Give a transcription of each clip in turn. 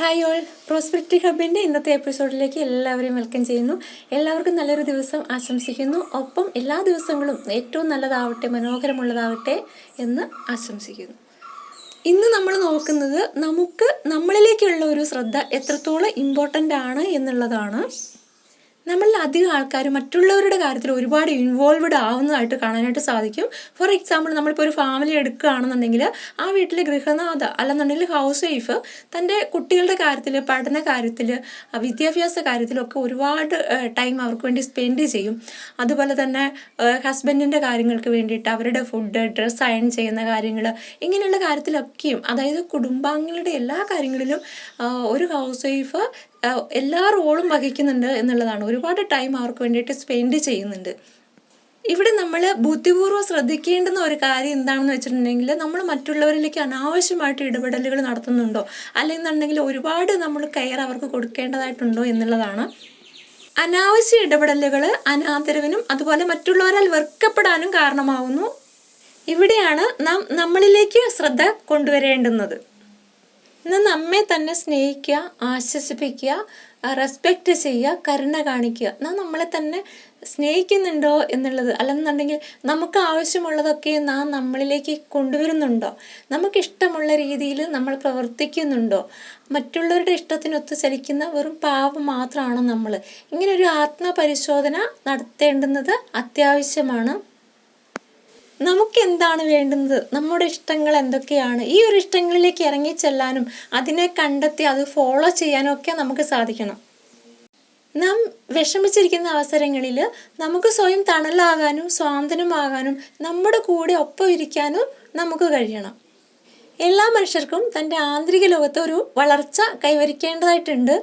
Hi all. പ്രോസ്പെക്റ്റി ഹബിന്റെ ഇന്നത്തെ എപ്പിസോഡിലേക്ക് എല്ലാവരെയും വെൽക്കം ചെയ്യുന്നു. എല്ലാവർക്കും നല്ലൊരു ദിവസം ആശംസിക്കുന്നു. ഒപ്പം എല്ലാ ദിവസങ്ങളും ഏറ്റവും നല്ലതാവട്ടെ മനോഹരമുള്ളതാവട്ടെ എന്ന് ആശംസിക്കുന്നു. ഇന്ന് നമ്മൾ നോക്കുന്നത് നമുക്ക് നമ്മളിലേക്കുള്ള ഒരു ശ്രദ്ധ എത്രത്തോളം ഇമ്പോർട്ടന്റ് ആണ് എന്നുള്ളതാണ്. നമ്മളിൽ അധികം ആൾക്കാർ മറ്റുള്ളവരുടെ കാര്യത്തിൽ ഒരുപാട് ഇൻവോൾവ്ഡ് ആവുന്നതായിട്ട് കാണാനായിട്ട് സാധിക്കും. ഫോർ എക്സാമ്പിൾ നമ്മളിപ്പോൾ ഒരു ഫാമിലി എടുക്കുകയാണെന്നുണ്ടെങ്കിൽ ആ വീട്ടിലെ ഗൃഹനാഥ അല്ലെന്നുണ്ടെങ്കിൽ ഹൗസ് വൈഫ് തന്റെ കുട്ടികളുടെ കാര്യത്തിൽ പഠന കാര്യത്തിൽ വിദ്യാഭ്യാസ കാര്യത്തിലൊക്കെ ഒരുപാട് ടൈം അവർക്ക് വേണ്ടി സ്പെൻഡ് ചെയ്യും. അതുപോലെ തന്നെ ഹസ്ബൻഡിന്റെ കാര്യങ്ങൾക്ക് വേണ്ടിയിട്ട് അവരുടെ ഫുഡ് ഡ്രസ്സ് അയൺ ചെയ്യുന്ന കാര്യങ്ങൾ ഇങ്ങനെയുള്ള കാര്യത്തിലൊക്കെയും അതായത് കുടുംബാംഗങ്ങളുടെ എല്ലാ കാര്യങ്ങളിലും ഒരു ഹൗസ് വൈഫ് എല്ലാ റോളും വഹിക്കുന്നുണ്ട് എന്നുള്ളതാണ്. ഒരുപാട് ടൈം അവർക്ക് വേണ്ടിയിട്ട് സ്പെൻഡ് ചെയ്യുന്നുണ്ട്. ഇവിടെ നമ്മൾ ബുദ്ധിപൂർവം ശ്രദ്ധിക്കേണ്ടുന്ന ഒരു കാര്യം എന്താണെന്ന് വെച്ചിട്ടുണ്ടെങ്കിൽ നമ്മൾ മറ്റുള്ളവരിലേക്ക് അനാവശ്യമായിട്ട് ഇടപെടലുകൾ നടത്തുന്നുണ്ടോ? അല്ലെന്നുണ്ടെങ്കിൽ ഒരുപാട് നമ്മൾ കെയർ അവർക്ക് കൊടുക്കേണ്ടതായിട്ടുണ്ടോ എന്നുള്ളതാണ്. അനാവശ്യ ഇടപെടലുകൾ അനാദരവിനും അതുപോലെ മറ്റുള്ളവരാൽ വെറുക്കപ്പെടാനും കാരണമാവുന്നു. ഇവിടെയാണ് നാം നമ്മളിലേക്ക് ശ്രദ്ധ കൊണ്ടുവരേണ്ടുന്നത്. ഇന്ന് നമ്മെ തന്നെ സ്നേഹിക്കുക ആശ്വസിപ്പിക്കുക റെസ്പെക്റ്റ് ചെയ്യുക കരുണ കാണിക്കുക. നാം നമ്മളെ തന്നെ സ്നേഹിക്കുന്നുണ്ടോ എന്നുള്ളത് അല്ലെന്നുണ്ടെങ്കിൽ നമുക്ക് ആവശ്യമുള്ളതൊക്കെ നാം നമ്മളിലേക്ക് കൊണ്ടുവരുന്നുണ്ടോ? നമുക്കിഷ്ടമുള്ള രീതിയിൽ നമ്മൾ പ്രവർത്തിക്കുന്നുണ്ടോ? മറ്റുള്ളവരുടെ ഇഷ്ടത്തിനൊത്ത് ചലിക്കുന്ന വെറും പാവം മാത്രമാണ് നമ്മൾ. ഇങ്ങനെ ഒരു ആത്മപരിശോധന നടത്തേണ്ടുന്നത് അത്യാവശ്യമാണ്. നമുക്ക് എന്താണ് വേണ്ടുന്നത്? നമ്മുടെ ഇഷ്ടങ്ങൾ എന്തൊക്കെയാണ്? ഈ ഒരു ഇഷ്ടങ്ങളിലേക്ക് ഇറങ്ങി ചെല്ലാനും അതിനെ കണ്ടെത്തി അത് ഫോളോ ചെയ്യാനും ഒക്കെ നമുക്ക് സാധിക്കണം. നാം വിഷമിച്ചിരിക്കുന്ന അവസരങ്ങളിൽ നമുക്ക് സ്വയം തണലാകാനും സ്വാതന്ത്ര്യമാകാനും നമ്മുടെ കൂടെ ഒപ്പം ഇരിക്കാനും നമുക്ക് കഴിയണം. എല്ലാ മനുഷ്യർക്കും തന്റെ ആന്തരിക ലോകത്ത് ഒരു വളർച്ച കൈവരിക്കേണ്ടതായിട്ടുണ്ട്.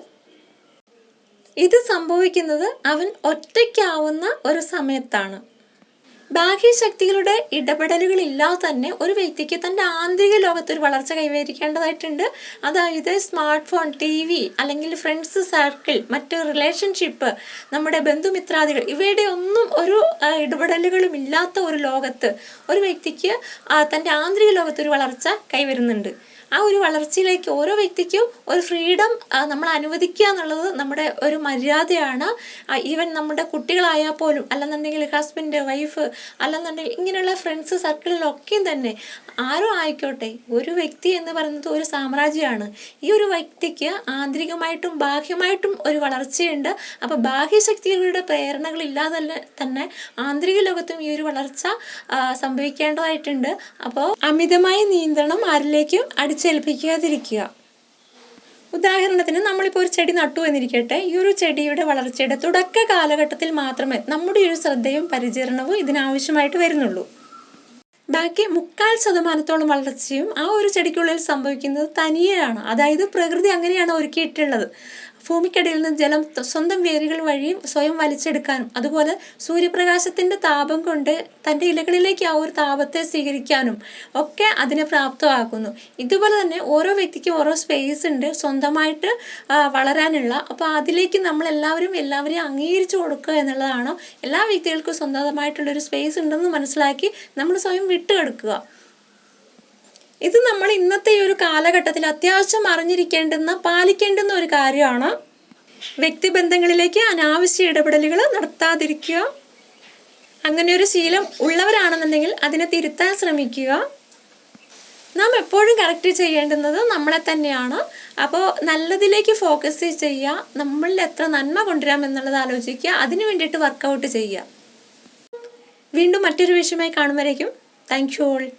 ഇത് സംഭവിക്കുന്നത് അവൻ ഒറ്റയ്ക്കാവുന്ന ഒരു സമയത്താണ്. ബാഹ്യശക്തികളുടെ ഇടപെടലുകളില്ലാതെ തന്നെ ഒരു വ്യക്തിക്ക് തന്റെ ആന്തരിക ലോകത്ത് ഒരു വളർച്ച കൈവരിക്കേണ്ടതായിട്ടുണ്ട്. അതായത് സ്മാർട്ട് ഫോൺ ടി വി അല്ലെങ്കിൽ ഫ്രണ്ട്സ് സർക്കിൾ മറ്റ് റിലേഷൻഷിപ്പ് നമ്മുടെ ബന്ധുമിത്രാദികൾ ഇവയുടെ ഒന്നും ഒരു ഇടപെടലുകളും ഇല്ലാത്ത ഒരു ലോകത്ത് ഒരു വ്യക്തിക്ക് തന്റെ ആന്തരിക ലോകത്ത് ഒരു വളർച്ച കൈവരുന്നുണ്ട്. ആ ഒരു വളർച്ചയിലേക്ക് ഓരോ വ്യക്തിക്കും ഒരു ഫ്രീഡം നമ്മൾ അനുവദിക്കുക എന്നുള്ളത് നമ്മുടെ ഒരു മര്യാദയാണ്. ഈവൻ നമ്മുടെ കുട്ടികളായാൽ പോലും അല്ലെന്നുണ്ടെങ്കിൽ ഹസ്ബൻഡ് വൈഫ് അല്ലെന്നുണ്ടെങ്കിൽ ഇങ്ങനെയുള്ള ഫ്രണ്ട്സ് സർക്കിളിലൊക്കെയും തന്നെ ആരും ആയിക്കോട്ടെ ഒരു വ്യക്തി എന്ന് പറയുന്നത് ഒരു സാമ്രാജ്യമാണ്. ഈ ഒരു വ്യക്തിക്ക് ആന്തരികമായിട്ടും ബാഹ്യമായിട്ടും ഒരു വളർച്ചയുണ്ട്. അപ്പോൾ ബാഹ്യശക്തികളുടെ പ്രേരണകളില്ലാതെ തന്നെ ആന്തരിക ലോകത്തും ഈ ഒരു വളർച്ച സംഭവിക്കേണ്ടതായിട്ടുണ്ട്. അപ്പോൾ അമിതമായ നിയന്ത്രണം ആരിലേക്കും അടിച്ചേൽപ്പിക്കാതിരിക്കുക ഉദാഹരണത്തിന് നമ്മളിപ്പോൾ ഒരു ചെടി നട്ടു എന്നിരിക്കട്ടെ ഈ ഒരു ചെടിയുടെ വളർച്ചയുടെ തുടക്ക കാലഘട്ടത്തിൽ മാത്രമേ നമ്മുടെ ഒരു ശ്രദ്ധയും പരിചരണവും ഇതിനാവശ്യമായിട്ട് വരുന്നുള്ളൂ. ബാക്കി മുക്കാൽ ശതമാനത്തോളം വളർച്ചയും ആ ഒരു ചെടിക്കുള്ളിൽ സംഭവിക്കുന്നത് തനിയെയാണ്. അതായത് പ്രകൃതി അങ്ങനെയാണ് ഒരുക്കിയിട്ടുള്ളത്. ഭൂമിക്കടിയിൽ നിന്ന് ജലം സ്വന്തം വേരുകൾ വഴി സ്വയം വലിച്ചെടുക്കാനും അതുപോലെ സൂര്യപ്രകാശത്തിന്റെ താപം കൊണ്ട് തന്റെ ഇലകളിലേക്ക് ആ ഒരു താപത്തെ സ്വീകരിക്കാനും ഒക്കെ അതിനെ പ്രാപ്തമാക്കുന്നു ഇതുപോലെ തന്നെ ഓരോ വ്യക്തിക്കും ഓരോ സ്പേസ് ഉണ്ട് സ്വന്തമായിട്ട് വളരാനുള്ള. അപ്പോൾ അതിലേക്ക് നമ്മൾ എല്ലാവരും എല്ലാവരെയും അംഗീകരിച്ചു കൊടുക്കുക എന്നുള്ളതാണ് എല്ലാ വ്യക്തികൾക്കും സ്വന്തമായിട്ടുള്ളൊരു സ്പേസ് ഉണ്ടെന്ന് മനസ്സിലാക്കി നമ്മൾ സ്വയം വിട്ടുകൊടുക്കുക. ഇത് നമ്മൾ ഇന്നത്തെ ഈ ഒരു കാലഘട്ടത്തിൽ അത്യാവശ്യം അറിഞ്ഞിരിക്കേണ്ടുന്ന പാലിക്കേണ്ടുന്ന ഒരു കാര്യമാണ്. വ്യക്തിബന്ധങ്ങളിലേക്ക് അനാവശ്യ ഇടപെടലുകൾ നടത്താതിരിക്കുക. അങ്ങനെ ഒരു ശീലം ഉള്ളവരാണെന്നുണ്ടെങ്കിൽ അതിനെ തിരുത്താൻ ശ്രമിക്കുക. നാം എപ്പോഴും കറക്റ്റ് ചെയ്യേണ്ടുന്നത് നമ്മളെ തന്നെയാണ്. അപ്പോൾ നല്ലതിലേക്ക് ഫോക്കസ് ചെയ്യുക നമ്മളിൽ എത്ര നന്മ കൊണ്ടുവരാം എന്നുള്ളത് ആലോചിക്കുക അതിനു വേണ്ടിയിട്ട് വർക്കൗട്ട് ചെയ്യുക. വീണ്ടും മറ്റൊരു വിഷയമായി കാണുമ്പോഴേക്കും Thank you all.